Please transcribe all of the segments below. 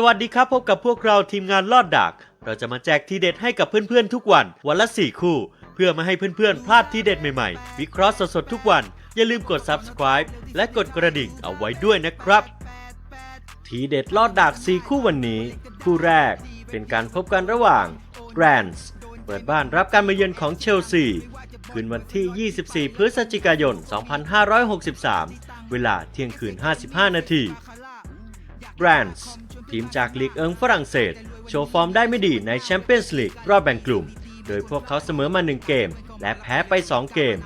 สวัสดีครับ พบกับพวกเราทีมงานลอดดัก เราจะมาแจกทีเด็ดให้กับเพื่อนๆทุกวัน วันละ 4 คู่ เพื่อไม่ให้เพื่อนๆ พลาดทีเด็ดใหม่ๆ วิเคราะห์สดๆทุกวัน อย่าลืมกด subscribe และกดกระดิ่งเอาไว้ด้วยนะครับ ทีเด็ดลอดดัก 4 คู่วันนี้ คู่แรกเป็นการพบกันระหว่าง g r a n d s เปิดบ้านรับการมาเยือนของเชลซีคืนวันที่ 24 พฤศจิกายน 2563 เวลาเที่ยงคืน 55 นาที b r a n d s ทีมจากลีกเอิงฝรั่งเศส โชว์ฟอร์มได้ไม่ดีในแชมเปี้ยนส์ลีกรอบแบ่งกลุ่ม โดยพวกเขาเสมอมา 1 เกม และแพ้ไป 2 เกม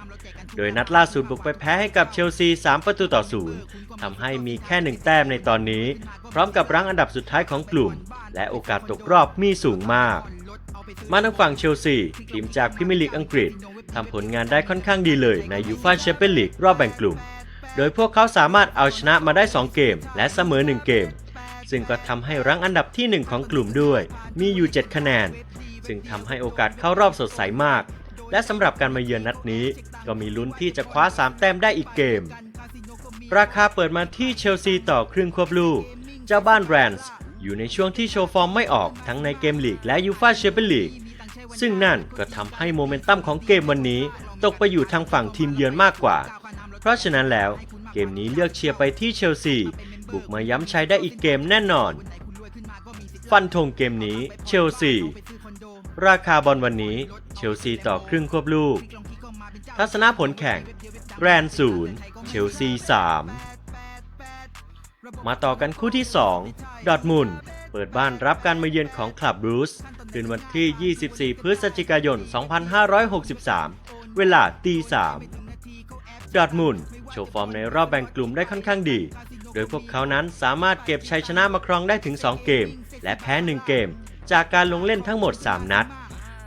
โดยนัดล่าสุดบุกไปแพ้ให้กับเชลซี 3 ประตูต่อ0ทำให้มีแค่ 1 แต้มในตอนนี้ พร้อมกับรั้งอันดับสุดท้ายของกลุ่ม และโอกาสตกรอบมีสูงมาก มาทางฝั่งเชลซีทีมจากพรีเมียร์ลีกอังกฤษทำผลงานได้ค่อนข้างดีเลยในยูฟ่าแชมเปี้ยนลีกรอบแบ่งกลุ่ม โดยพวกเขาสามารถเอาชนะมาได้ 2 เกม และเสมอ 1 เกม ซึ่งก็ทำให้รั้งอันดับที่ 1 ของกลุ่มด้วย มีอยู่ 7 คะแนน ซึ่งทำให้โอกาสเข้ารอบสดใสมาก และสำหรับการมาเยือนนัดนี้ ก็มีลุ้นที่จะคว้า 3 แต้มได้อีกเกม ราคาเปิดมาที่เชลซีต่อครึ่งควบลูก เจ้าบ้านแรนส์อยู่ในช่วงที่โชว์ฟอร์มไม่ออกทั้งในเกมลีกและยูฟาแชมเปี้ยนลีกซึ่งนั่นก็ทำให้โมเมนตัมของเกมวันนี้ ตกไปอยู่ทางฝั่งทีมเยือนมากกว่า เพราะฉะนั้นแล้วเกมนี้เลือกเชียร์ไปที่เชลซี บุกมาย้ำใชัยได้อีกเกมแน่นอน ฟันธงเกมนี้เชลซีราคาบอลวันนี้เชลซีต่อครึ่งควบลูก ทัศนะผลแข่ง แรนศูนย์เชลซีสามมาต่อกันคู่ที่ 2 ดอทมุนเปิดบ้านรับการมาเยือนของคลับบรูซคืนวันที่ 24 พฤศจิกายน 2563 เวลาตี3ดอทมุนโชว์ฟอร์มในรอบแบ่งกลุ่มได้ค่อนข้างดี โดยพวกเขานั้นสามารถเก็บชัยชนะมาครองได้ถึง 2 เกม และแพ้ 1 เกม จากการลงเล่นทั้งหมด 3 นัด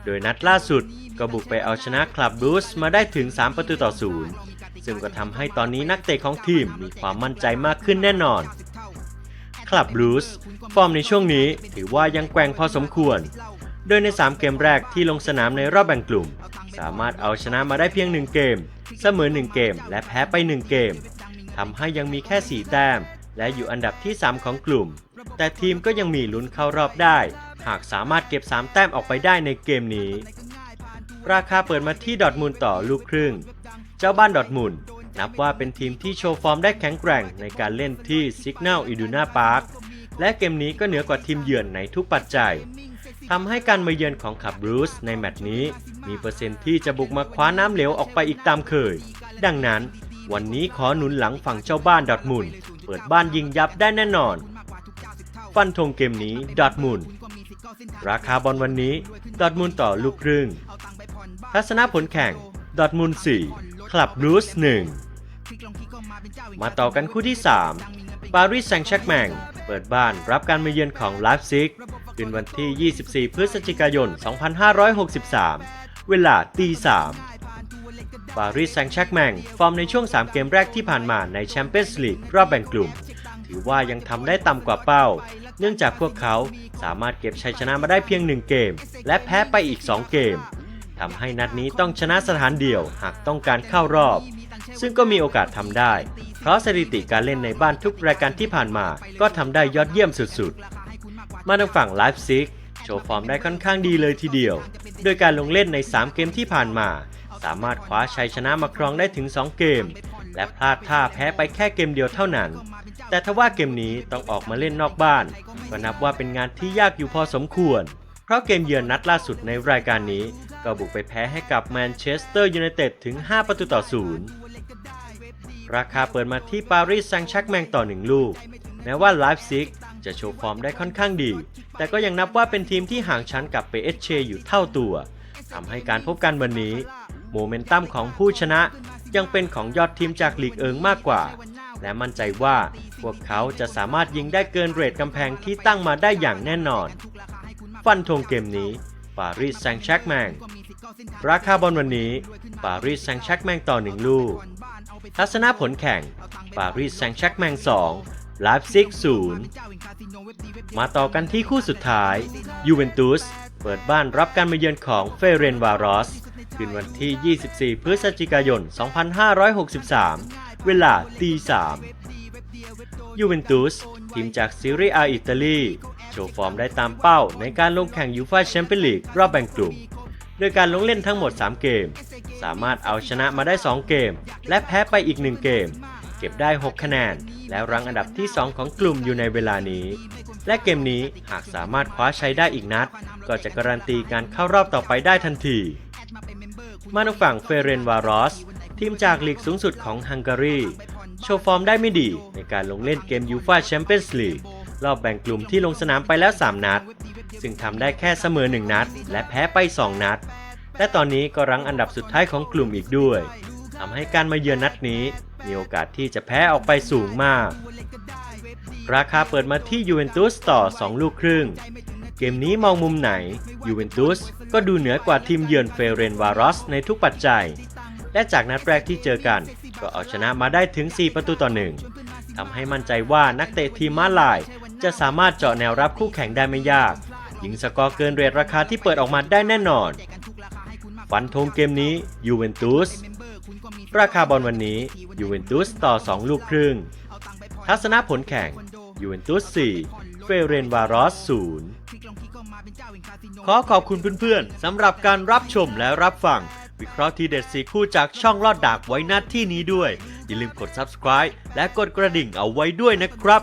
โดยนัดล่าสุดก็บุกไปเอาชนะคลับบรูซมาได้ถึง 3 ประตูต่อ0ซึ่งก็ทำให้ตอนนี้นักเตะของทีมมีความมั่นใจมากขึ้นแน่นอนคลับบรูซฟอร์มในช่วงนี้ถือว่ายังแกว่งพอสมควร โดยใน 3 เกมแรกที่ลงสนามในรอบแบ่งกลุ่ม สามารถเอาชนะมาได้เพียง 1 เกม เสมอ 1 เกม และแพ้ไป 1 เกม ทำให้ยังมีแค่ 4 แต้ม และอยู่อันดับที่ 3 ของกลุ่ม แต่ทีมก็ยังมีลุ้นเข้ารอบได้ หากสามารถเก็บ 3 แต้มออกไปได้ในเกมนี้ ราคาเปิดมาที่ดอทมุนด์ต่อลูกครึ่ง เจ้าบ้านดอทมุนด์นับว่าเป็นทีมที่โชว์ฟอร์มได้แข็งแกร่งในการเล่นที่ Signal Iduna Park และเกมนี้ก็เหนือกว่าทีมเยือนในทุกปัจจัยทำให้การมาเยือนของขับบรูซในแมตช์นี้ มีเปอร์เซ็นต์ที่จะบุกมาคว้าน้ำเหลวออกไปอีกตามเคย ดังนั้น วันนี้ขอหนุนหลังฝั่งเจ้าบ้านดอทมุนเปิดบ้านยิงยับได้แน่นอน ฟันธงเกมนี้ดอทมุนราคาบอลวันนี้ดอทมุนต่อลูกครึ่งทัศนะผลแข่งดอทมุน4คลับบรูซ1มาต่อกันคู่ที่ 3 ปารีสแซงต์แชร์กแมงเปิดบ้านรับการมาเยือนของไลฟ์ซิกคืนวันที่ 24 พฤศจิกายน 2563 เวลาตี3 ปารีสแซงต์แชกแมงฟอร์มในช่วง 3 เกมแรกที่ผ่านมาในแชมเปี้ยนส์ลีกรอบแบ่งกลุ่ม ถือว่ายังทำได้ต่ำกว่าเป้า เนื่องจากพวกเขาสามารถเก็บชัยชนะมาได้เพียง 1 เกม และแพ้ไปอีก 2 เกมทำให้นัดนี้ต้องชนะสถานเดียวหากต้องการเข้ารอบ ซึ่งก็มีโอกาสทำได้ เพราะสถิติการเล่นในบ้านทุกรายการที่ผ่านมาก็ทำได้ยอดเยี่ยมสุดๆ มาทางฝั่งไลฟ์ซิกโชว์ฟอร์มได้ค่อนข้างดีเลยทีเดียว โดยการลงเล่นใน 3 เกมที่ผ่านมา สามารถคว้าชัยชนะมาครองได้ถึง 2 เกม และพลาดท่าแพ้ไปแค่เกมเดียวเท่านั้น แต่ทว่าเกมนี้ต้องออกมาเล่นนอกบ้าน ก็นับว่าเป็นงานที่ยากอยู่พอสมควร เพราะเกมเยือนนัดล่าสุดในรายการนี้ ก็บุกไปแพ้ให้กับแมนเชสเตอร์ยูไนเต็ดถึง 5 ประตูต่อ0ราคาเปิดมาที่ปารีสแซงต์แชร์กแมงต่อ1ลูก แม้ว่าไลฟ์ซิกจะโชว์ฟอร์มได้ค่อนข้างดี แต่ก็ยังนับว่าเป็นทีมที่ห่างชั้นกับเปเอชเชอยู่เท่าตัวทำให้การพบกันวันนี้ โมเมนตัมของผู้ชนะยังเป็นของยอดทีมจากลีกเอิงมากกว่า และมั่นใจว่าพวกเขาจะสามารถยิงได้เกินเรทกำแพงที่ตั้งมาได้อย่างแน่นอน ฟันธงเกมนี้ปารีสแซงต์แชร์กแมงราคาบอลวันนี้ปารีสแซงต์แชร์กแมงต่อ1ลูก ทัศนะผลแข่งปารีสแซงต์แชร์กแมง2ไลฟ์ซิก0มาต่อกันที่คู่สุดท้ายยูเวนตุส เปิดบ้านรับการมาเยือนของเฟเรนวารอสคืนวันที่ 24 พฤศจิกายน 2563 เวลาตี3ยูเวนตุสทีมจากซีเรียอาอิตาลีโชว์ฟอร์มได้ตามเป้าในการลงแข่งยูฟ่าแชมเปี้ยนลีกรอบแบ่งกลุ่ม โดยการลงเล่นทั้งหมด 3 เกม สามารถเอาชนะมาได้ 2 เกม และแพ้ไปอีก 1 เกม เก็บได้ 6 คะแนน และรั้งอันดับที่ 2 ของกลุ่มอยู่ในเวลานี้ และเกมนี้หากสามารถคว้าใชัยได้อีกนัด ก็จะการันตีการเข้ารอบต่อไปได้ทันที มาทางฝั่งเฟเรนวารอส ทีมจากลีกสูงสุดของฮังการี โชว์ฟอร์มได้ไม่ดีในการลงเล่นเกมยูฟาแชมเปี้ยนส์ลีกรอบแบ่งกลุ่มที่ลงสนามไปแล้ว 3 นัด ซึ่งทำได้แค่เสมอ 1 นัด และแพ้ไป 2 นัด และตอนนี้ก็รั้งอันดับสุดท้ายของกลุ่มอีกด้วยทำให้การมาเยือนนัดนี้ มีโอกาสที่จะแพ้ออกไปสูงมาก ราคาเปิดมาที่ยูเวนตุสต่อ 2 ลูกครึ่ง เกมนี้มองมุมไหนยูเวนตุสก็ดูเหนือกว่าทีมเยือนเฟเรนวารอสในทุกปัจจัย และจากนัดแรกที่เจอกัน ก็เอาชนะมาได้ถึง 4 ประตูต่อหนึ่งทำให้มั่นใจว่านักเตะทีมมาลาย จะสามารถเจาะแนวรับคู่แข่งได้ไม่ยาก ยิงสกอร์เกินเรทราคาที่เปิดออกมาได้แน่นอนฟันธงเกมนี้ยูเวนตุสราคาบอลวันนี้ยูเวนตุสต่อ 2 ลูกครึ่ง ทัศนผลแข่งยูเวนตุส4เฟเรนวารอส0ขอขอบคุณเพื่อนๆสำหรับการรับชมและรับฟัง วิเคราะห์ทีเด็ดสีคู่จากช่องลอดดากไว้หน้าที่นี้ด้วย อย่าลืมกด subscribe และกดกระดิ่งเอาไว้ด้วยนะครับ